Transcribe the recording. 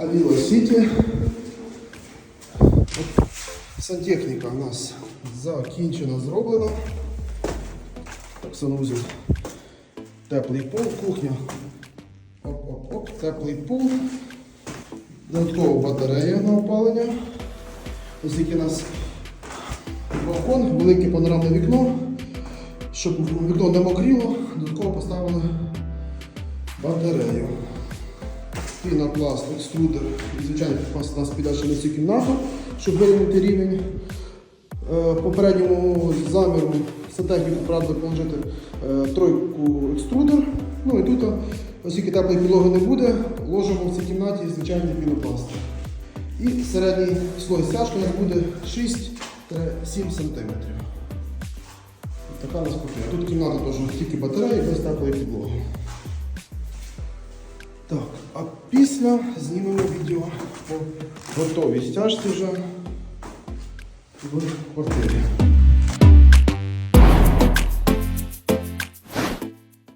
Авіла Сіті. Сантехніка у нас закінчена, зроблена. Так, санузел. Теплий пол, кухня. Оп-оп-оп, теплий пол. Додаткова батарея на опалення. Оскільки у нас балкон, велике панорамне вікно. Щоб вікно не мокріло, додатково поставили батарею. Пінопласт, екструдер. І, звичайно, у нас піде на цю кімнату, щоб вирівняти рівень. Е, Попередньому заміру сантехніку, правда, положити е, тройку екструдер. Ну і тут, оскільки теплої підлоги не буде, ложимо в цій кімнаті звичайний пінопласт. І середній слой стяжки у нас буде 6-7 см. Така у нас кухня. Тут кімната теж тільки батареї без теплої підлоги. Так, а після знімемо відео по готовій стяжці вже в квартирі.